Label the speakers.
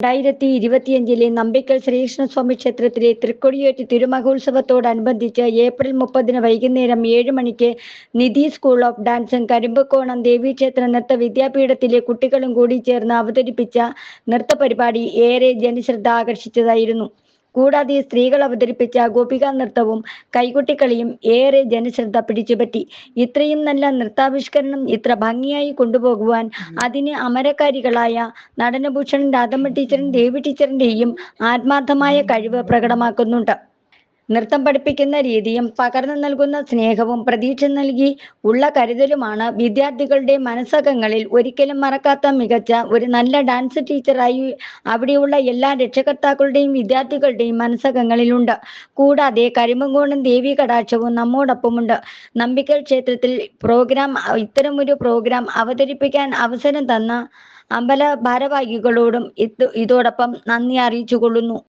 Speaker 1: രണ്ടായിരത്തി ഇരുപത്തിയഞ്ചിലെ നമ്പിക്കൽ ശ്രീകൃഷ്ണസ്വാമി ക്ഷേത്രത്തിലെ തൃക്കൊടിയേറ്റ് തിരുമഹോത്സവത്തോടനുബന്ധിച്ച് ഏപ്രിൽ മുപ്പതിന് വൈകുന്നേരം ഏഴ് മണിക്ക് നിധി സ്കൂൾ ഓഫ് ഡാൻസും കരിമ്പക്കോണം ദേവീക്ഷേത്ര നൃത്ത വിദ്യാപീഠത്തിലെ കുട്ടികളും കൂടി ചേർന്ന് അവതരിപ്പിച്ച നൃത്ത പരിപാടി ഏറെ ജനശ്രദ്ധ ആകർഷിച്ചതായിരുന്നു. കൂടാതെ സ്ത്രീകൾ അവതരിപ്പിച്ച ഗോപികാ നൃത്തവും കൈകൊട്ടിക്കളിയും ഏറെ ജനശ്രദ്ധ പിടിച്ചുപറ്റി. ഇത്രയും നല്ല നൃത്താവിഷ്കരണം ഇത്ര ഭംഗിയായി കൊണ്ടുപോകുവാൻ അതിന് അമരക്കാരികളായ നടനഭൂഷണൻ രാധമ്മ ടീച്ചറും ദേവി ടീച്ചറിന്റെയും ആത്മാർത്ഥമായ കഴിവ് പ്രകടമാക്കുന്നുണ്ട്. നൃത്തം പഠിപ്പിക്കുന്ന രീതിയും പകർന്നു നൽകുന്ന സ്നേഹവും പ്രതീക്ഷ നൽകി ഉള്ള കരുതലുമാണ് വിദ്യാർത്ഥികളുടെ മനസ്സകങ്ങളിൽ ഒരിക്കലും മറക്കാത്ത മികച്ച ഒരു നല്ല ഡാൻസ് ടീച്ചറായി അവിടെയുള്ള എല്ലാ രക്ഷകർത്താക്കളുടെയും വിദ്യാർത്ഥികളുടെയും മനസ്സകങ്ങളിലുണ്ട്. കൂടാതെ കരിമങ്കോണും ദേവി കടാക്ഷവും നമ്മോടൊപ്പമുണ്ട്. നമ്പിക്കൽ ക്ഷേത്രത്തിൽ പ്രോഗ്രാം ഇത്തരമൊരു പ്രോഗ്രാം അവതരിപ്പിക്കാൻ അവസരം തന്ന അമ്പല ഭാരവാഹികളോടും ഇത് ഇതോടൊപ്പം നന്ദി അറിയിച്ചുകൊള്ളുന്നു.